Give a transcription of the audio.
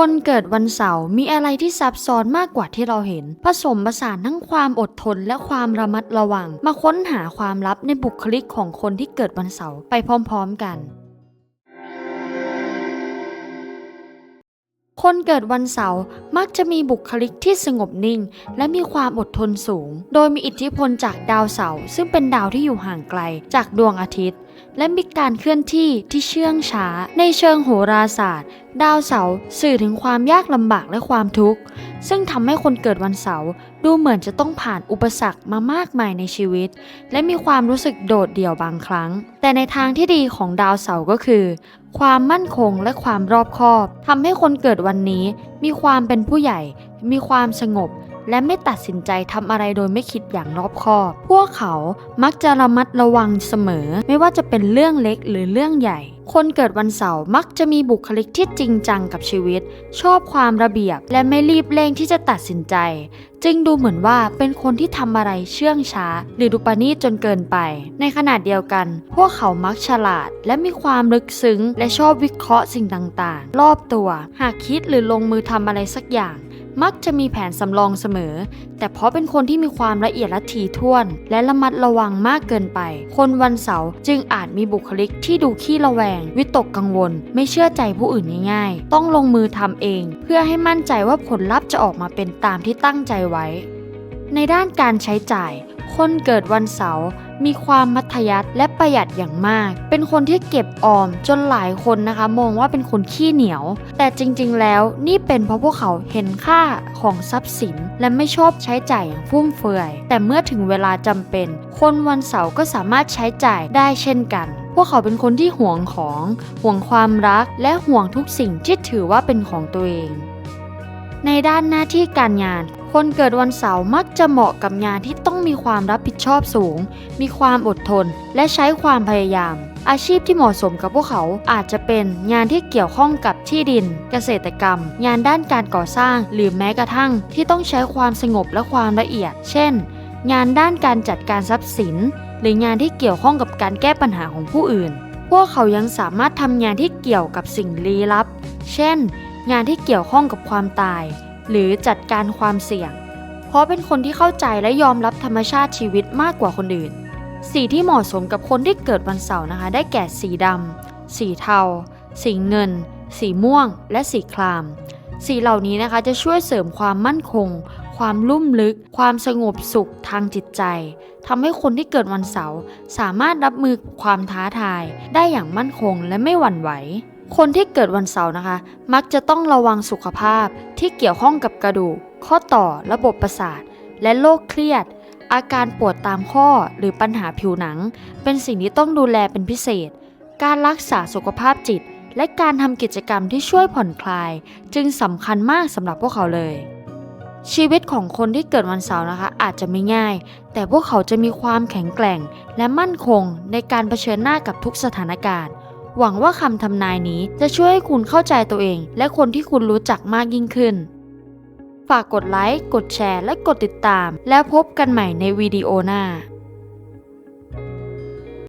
คนเกิดวันเสาร์มีอะไรที่ซับซ้อนมากกว่าที่เราเห็น ผสมผสานทั้งความอดทนและความระมัดระวัง มาค้นหาความลับในบุคลิกของคนที่เกิดวันเสาร์ไปพร้อม ๆ กันคนเกิดวันเสาร์มักจะมีบุคลิกที่สงบนิ่ง และมีความอดทนสูง โดยมีอิทธิพลจากดาวเสาร์ซึ่งเป็นดาวที่อยู่ห่างไกลจากดวงอาทิตย์ และมีการเคลื่อนที่ที่เชื่องช้า ในเชิงโหราศาสตร์ ดาวเสาร์สื่อถึงความยากลำบากและความทุกข์ ซึ่งทำให้คนเกิดวันเสาร์ดูเหมือนจะต้องผ่านอุปสรรคมามากมายในชีวิต และมีความรู้สึกโดดเดี่ยวบางครั้ง แต่ในทางที่ดีของดาวเสาร์ก็คือ ความมั่นคงและความรอบคอบทำให้คนเกิดวันนี้ มีความเป็นผู้ใหญ่ มีความสงบ และไม่ตัดสินใจทำอะไรโดยไม่คิดอย่างรอบคอบ พวกเขามักจะระมัดระวังเสมอ ไม่ว่าจะเป็นเรื่องเล็กหรือเรื่องใหญ่ คนเกิดวันเสาร์มักจะมีบุคลิกที่จริงจังกับชีวิต ชอบความระเบียบ และไม่รีบเร่งที่จะตัดสินใจ จึงดูเหมือนว่าเป็นคนที่ทำอะไรเชื่องช้า หรือดุปนีจนเกินไป ในขณะเดียวกัน พวกเขามักฉลาด และมีความลึกซึ้ง และชอบวิเคราะห์สิ่งต่างๆ รอบตัว หากคิดหรือลงมือทำอะไรสักอย่าง มักจะมีแผนสำรองเสมอ แต่เพราะเป็นคนที่มีความละเอียดและถี่ถ้วน และระมัดระวังมากเกินไป คนวันเสาร์จึงอาจมีบุคลิกที่ดูขี้ระแวง วิตกกังวล ไม่เชื่อใจผู้อื่นง่ายๆ ต้องลงมือทำเอง เพื่อให้มั่นใจว่าผลลัพธ์จะออกมาเป็นตามที่ตั้งใจไว้ ในด้านการใช้จ่าย คนเกิดวันเสาร์ มีความมัธยัสถ์และประหยัดอย่างมาก เป็นคนที่เก็บออมจนหลายคนนะคะ มองว่าเป็นคนขี้เหนียว แต่จริงๆ แล้วนี่เป็นเพราะพวกเขาเห็นค่าของทรัพย์สิน และไม่ชอบใช้จ่ายอย่างฟุ่มเฟือย แต่เมื่อถึงเวลาจำเป็น คนวันเสาร์ก็สามารถใช้จ่ายได้เช่นกันพวกเขาเป็นคนที่ห่วงของห่วงความรัก และห่วงทุกสิ่งที่ถือว่าเป็นของตัวเอง ในด้านหน้าที่การงาน คนเกิดวันเสาร์มักจะเหมาะกับงานที่ต้องมีความรับผิดชอบสูง มีความอดทน และใช้ความพยายาม อาชีพที่เหมาะสมกับพวกเขาอาจจะเป็นงานที่เกี่ยวข้องกับที่ดิน เกษตรกรรม งานด้านการก่อสร้าง หรือแม้กระทั่งที่ต้องใช้ความสงบและความละเอียด เช่น งานด้านการจัดการทรัพย์สิน หรืองานที่เกี่ยวข้องกับการแก้ปัญหาของผู้อื่น พวกเขายังสามารถทำงานที่เกี่ยวกับสิ่งลี้ลับ เช่น งานที่เกี่ยวข้องกับความตาย หรือจัดการความเสี่ยง เพราะเป็นคนที่เข้าใจและยอมรับธรรมชาติชีวิตมากกว่าคนอื่น สีที่เหมาะสมกับคนที่เกิดวันเสาร์นะคะ ได้แก่สีดำ สีเทา สีเงิน สีม่วง และสีคราม สีเหล่านี้นะคะจะช่วยเสริมความมั่นคง ความลุ่มลึก ความสงบสุขทางจิตใจทำให้คนที่เกิดวันเสาร์สามารถรับมือความท้าทาย ได้อย่างมั่นคงและไม่หวั่นไหว คนที่เกิดวันเสาร์นะคะ มักจะต้องระวังสุขภาพที่เกี่ยวข้องกับกระดูก ข้อต่อระบบประสาท และโรคเครียด อาการปวดตามข้อหรือปัญหาผิวหนัง เป็นสิ่งที่ต้องดูแลเป็นพิเศษ การรักษาสุขภาพจิต และการทำกิจกรรมที่ช่วยผ่อนคลาย จึงสำคัญมากสำหรับพวกเขาเลย ชีวิตของคนที่เกิดวันเสาร์นะคะ อาจจะไม่ง่าย แต่พวกเขาจะมีความแข็งแกร่ง และมั่นคงในการเผชิญหน้ากับทุกสถานการณ์ หวังว่าคำทำนายนี้จะช่วยให้คุณเข้าใจตัวเอง และคนที่คุณรู้จักมากยิ่งขึ้น ฝากกดไลค์ กดแชร์ และกดติดตาม แล้วพบกันใหม่ในวิดีโอหน้า